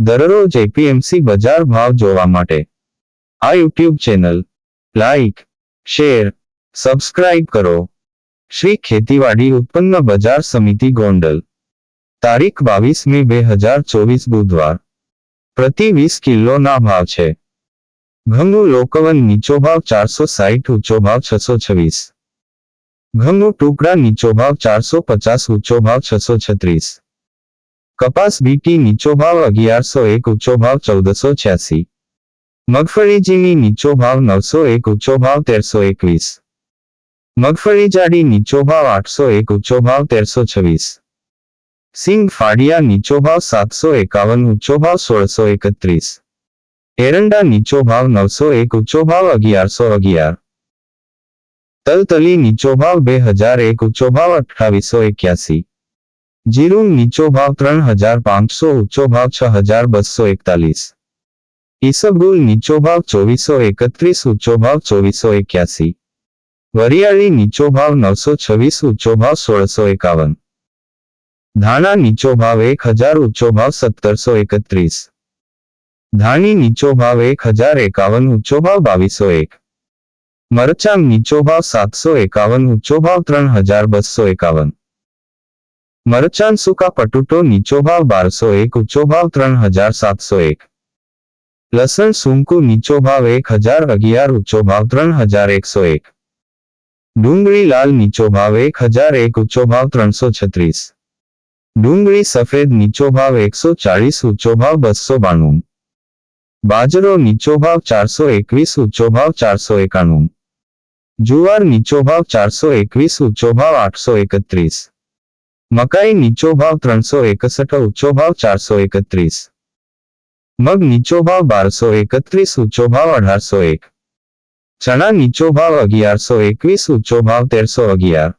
દરરોજ એપીએમસી બજાર ભાવ જોવા માટે આ YouTube channel like, share, subscribe કરો. શ્રી ખેતીવાડી ઉત્પન્ન બજાર સમિતિ ગોંડલ. તારીખ બાવીસ મે બે હજાર ચોવીસ બુધવાર. પ્રતિ વીસ કિલોના ભાવ છે. ઘઉંનું લોકવન નીચો ભાવ ચારસો સાઠ ઊંચો ભાવ છસો છવ્વીસ. ઘઉંનું ટુકડા નીચો ભાવ ચારસો પચાસ, ઊંચો ભાવ છસો છત્રીસ. કપાસ બીટી નીચો ભાવ અગિયારસો એક ઊંચો ભાવ ચૌદસો છ્યાસી મગફળી ઝીણી નીચો ભાવ નવસો એક ઊંચો ભાવ તેરસો એકવીસ મગફળી જાડી નીચો ભાવ આઠસો એક ઊંચો ભાવ તેરસો છવ્વીસ સિંગ ફાડિયા નીચો ભાવ સાતસો એકાવન ઊંચો ભાવ સોળસો એકત્રીસ એરંડા નીચો ભાવ નવસો એક ઊંચો ભાવ અગિયારસો અગિયાર તલતલી નીચો ભાવ બે હજાર એક ઊંચો ભાવ અઠ્ઠાવીસો એક્યાસી જીરું નીચો ભાવ ત્રણ હજાર પાંચસો ઊંચો ભાવ છ હજાર બસો એકતાલીસ ઈસબગુલ નીચો ભાવ ચોવીસો એકત્રીસ ઊંચો ભાવ ચોવીસો એક્યાસી વરિયાળી નીચો ભાવ નવસો છવ્વીસ ઊંચો ભાવ સોળસો એકાવન ધાણા નીચો ભાવ એક હજાર ઊંચો ભાવ સત્તરસો એકત્રીસ ધાણી નીચો ભાવ એક હજાર એકાવન ઊંચો ભાવ બાવીસો એક મરચાં નીચો ભાવ સાતસો એકાવન ઊંચો ભાવ ત્રણ હજાર બસો એકાવન મરચાં સૂકા પટુટો નીચો ભાવ બારસો એક ઊંચો ભાવ ત્રણ હજાર સાતસો એક લસણ સૂંકુ નીચો ભાવ એક હજાર અગિયાર ઊંચો ભાવ ત્રણ હજાર એકસો એક ડુંગળી લાલ નીચો ભાવ એક હજાર એક ઊંચો ભાવ ત્રણસો છત્રીસ ડુંગળી સફેદ નીચો ભાવ એકસો ચાળીસ ઊંચો ભાવ બસો બાણું બાજરો નીચો ભાવ ચારસો એકવીસ ઊંચો ભાવ ચારસો એકાણું જુવાર નીચો ભાવ ચારસો એકવીસ ઊંચો ભાવ આઠસો એકત્રીસ મકાઈ નીચો ભાવ ત્રણસો એકસઠ ઊંચો ભાવ ચારસો એકત્રીસ મગ નીચો ભાવ બારસો એકત્રીસ ઊંચો ભાવ અઢારસો એક ચણા નીચો ભાવ અગિયારસો એકવીસ ઊંચો ભાવ તેરસો અગિયાર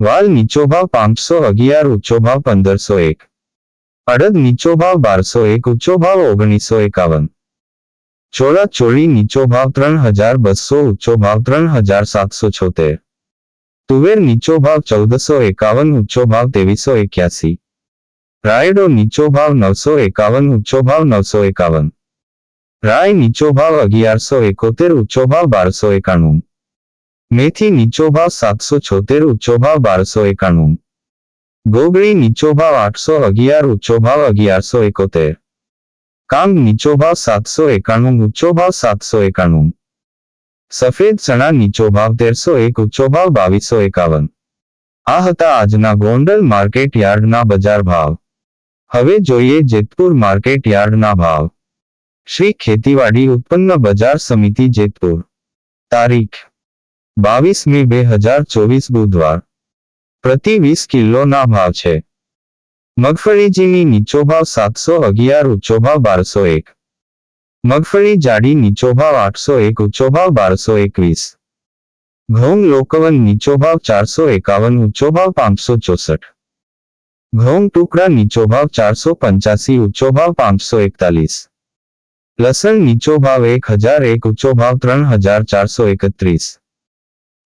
વાલ નીચો ભાવ પાંચસો અગિયાર ઊંચો ભાવ પંદરસો એક અડદ નીચો ભાવ બારસો એક ઊંચો ભાવ ઓગણીસો એકાવન ચોળા ચોળી નીચો ભાવ ત્રણ હજાર બસો ઊંચો ભાવ ત્રણ હજાર સાતસો છોતેર તુવેર નીચો ભાવ ચૌદસો એકાવન, ઊંચો ભાવ ત્રેવીસો એક્યાસી. રાયડો નીચો ભાવ નવસો એકાવન, ઊંચો ભાવ નવસો એકાવન. રાય નીચો ભાવ અગિયારસો એકોતેર, ઊંચો ભાવ બારસો એકાણું. મેથી નીચો ભાવ સાતસો છોતેર, ઊંચો ભાવ બારસો એકાણું. ગોગળી નીચો ભાવ આઠસો અગિયાર, ઊંચો ભાવ અગિયારસો એકોતેર. કામ નીચો ભાવ સાતસો એકાણું, ઊંચો ભાવ સાતસો એકાણું. સફેદ ચણા નીચો ભાવ તેરસો એક ઊંચો ભાવ બાવીસો એકાવન. આ હતા આજના ગોંડલ માર્કેટ યાર્ડના બજાર ભાવ. હવે જોઈએ જેતપુર માર્કેટ યાર્ડના ભાવ. શ્રી ખેતીવાડી ઉત્પન્ન બજાર સમિતિ જેતપુર. તારીખ. બાવીસ મે બે હજાર ચોવીસ બુધવાર. પ્રતિ વીસ કિલોના ભાવ છે. મગફળીજીની નીચો ભાવ સાતસો અગિયાર ઊંચો ભાવ બારસો એક. મગફળી જાડી નીચો ભાવ આઠસો એક ઊંચો ભાવ બારસો એકવીસ ઘઉં લોકવન નીચો ભાવ ચારસો એકાવન ઊંચો ભાવ પાંચસો ચોસઠ ઘઉં ટુકડા નીચો ભાવ ચારસો પંચ્યાસી ઊંચો ભાવ પાંચસો એકતાલીસ લસણ નીચો ભાવ એક હજાર એક ઊંચો ભાવ ત્રણ હજાર ચારસો એકત્રીસ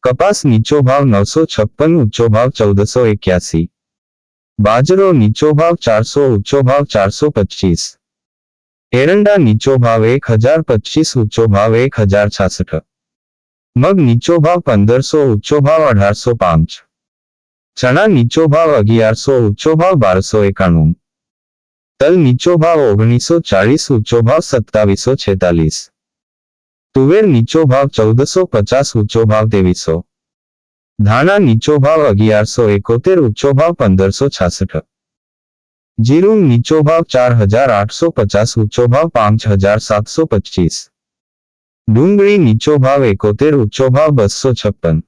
કપાસ નીચો ભાવ નવસો છપ્પન ઊંચો ભાવ ચૌદસો એક્યાસી બાજરો નીચો ભાવ ચારસો ઊંચો ભાવ ચારસો પચીસ એરંડા નીચો ભાવ એક હજાર પચીસ, ઊંચો ભાવ એક હજાર છાસઠ. મગ નીચો ભાવ પંદરસો, ઊંચો ભાવ અઢારસો પાંચ. ચણા નીચો ભાવ અગિયારસો, ઊંચો ભાવ બારસો એકાણું. તલ નીચો ભાવ ઓગણીસો ચાળીસ, ઊંચો ભાવ સત્તાવીસો છેતાલીસ. તુવેર નીચો ભાવ ચૌદસો પચાસ, ઊંચો ભાવ ત્રેવીસો. ધાણા નીચો ભાવ અગિયારસો એકોતેર, ઊંચો ભાવ પંદરસો છાસઠ. જીરું નીચો ભાવ ચાર હજાર આઠસો પચાસ ઊંચો ભાવ પાંચ હજાર સાતસો પચીસ ડુંગળી નીચો ભાવ એકોતેર ઊંચો ભાવ બસો છપ્પન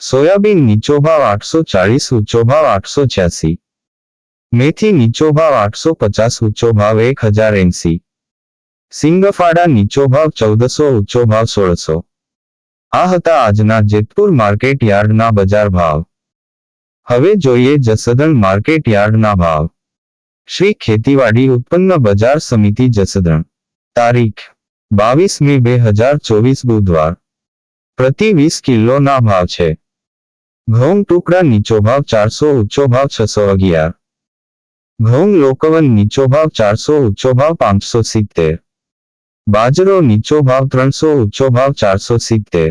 સોયાબીન નીચો ભાવ આઠસો ચાળીસ ઊંચો ભાવ આઠસો છ્યાસી મેથી નીચો ભાવ આઠસો પચાસ ઊંચો ભાવ એક હજાર એંસી સિંગફાડા નીચો ભાવ ચૌદસો ઊંચો ભાવ સોળસો આ હતા આજના જેતપુર માર્કેટ યાર્ડના બજાર ભાવ હવે જોઈએ જસદણ માર્કેટ યાર્ડના ભાવ શ્રી ખેતીવાડી ઉત્પન્ન બજાર સમિતિ જસદણ તારીખ બાવીસ મે બે હજાર ચોવીસ બુધવાર પ્રતિ વીસ કિલોના ભાવ છે ઘઉં ટુકડા નીચો ભાવ ચારસો ઊંચો ભાવ છસો અગિયાર ઘઉં લોકવન નીચો ભાવ ચારસો ઊંચો ભાવ પાંચસો સિત્તેર બાજરો નીચો ભાવ ત્રણસો ઊંચો ભાવ ચારસો સિત્તેર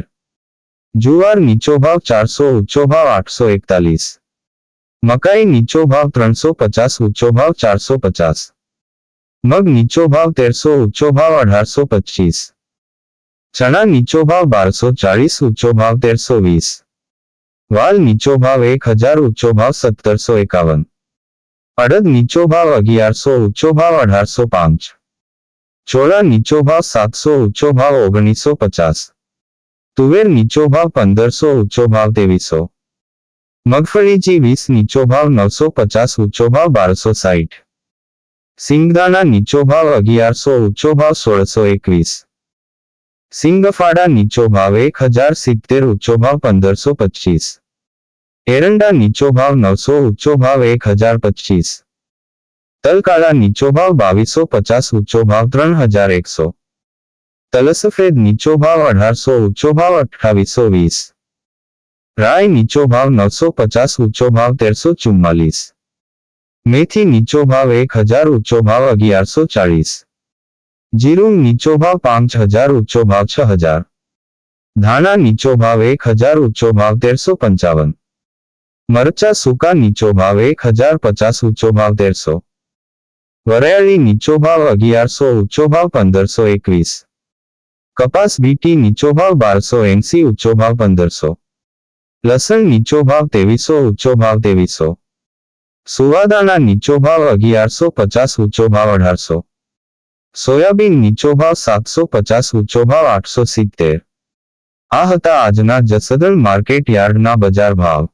જુવાર નીચો ભાવ ચારસો ઊંચો ભાવ આઠસો એકતાલીસ મકાઈ નીચો ભાવ ત્રણસો પચાસ ઊંચો ભાવ ચારસો પચાસ મગ નીચો ભાવ તેરસો ઊંચો ભાવ અઢારસો પચીસ ચણા નીચો ભાવ બારસો ચાળીસ ઊંચો ભાવ તેરસો વીસ વાલ નીચો ભાવ એક હજાર ઊંચો ભાવ સત્તરસો એકાવન અડદ નીચો ભાવ અગિયારસો ઊંચો ભાવ અઢારસો પાંચ ચોળા નીચો ભાવ સાતસો ઊંચો ભાવ ઓગણીસો પચાસ તુવેર નીચો ભાવ પંદરસો ઊંચો ભાવ ત્રેવીસો મગફળીજી વીસ નીચો ભાવ નવસો પચાસ, ઊંચો ભાવ બારસો સાઠ સિંગદાણા નીચો ભાવ અગિયારસો, ઊંચો ભાવ સોળસો એકવીસ. સિંગફાડા નીચો ભાવ એક હજાર સિત્તેર, ઊંચો ભાવ પંદરસો પચીસ. એરંડા નીચો ભાવ નવસો, ઊંચો ભાવ એક હજાર પચીસ. તલકાળા નીચો ભાવ બાવીસો પચાસ, ઊંચો ભાવ ત્રણ હજાર એકસો. તલસફેદ નીચો ભાવ અઢારસો, ઊંચો ભાવ અઠાવીસો વીસ. રાય નીચો ભાવ નવસો પચાસ ઊંચો ભાવ તેરસો ચુમ્માલીસ મેથી નીચો ભાવ એક હજાર ઊંચો ભાવ અગિયારસો ચાળીસ જીરું નીચો ભાવ પાંચ હજાર ઊંચો ભાવ છ હજાર ધાણા નીચો ભાવ એક હજાર ઊંચો ભાવ તેરસો પંચાવન મરચા સૂકા નીચો ભાવ એક હજાર પચાસ ઊંચો ભાવ તેરસો વરિયાળી નીચો ભાવ અગિયારસો ઊંચો ભાવ પંદરસો એકવીસ કપાસ બીટી નીચો ભાવ બારસો એંસી ઊંચો ભાવ પંદરસો લસણ નીચો ભાવ ત્રેવીસો ઊંચો ભાવ ત્રેવીસો સુવાદાના નીચો ભાવ અગિયારસો, પચાસ, ઊંચો ભાવ અઢારસો. સોયાબીન નીચો ભાવ સાતસો, પચાસ, ઊંચો ભાવ આઠસો સિત્તેર. આ હતા આજના જસદણ માર્કેટ યાર્ડના બજાર ભાવ.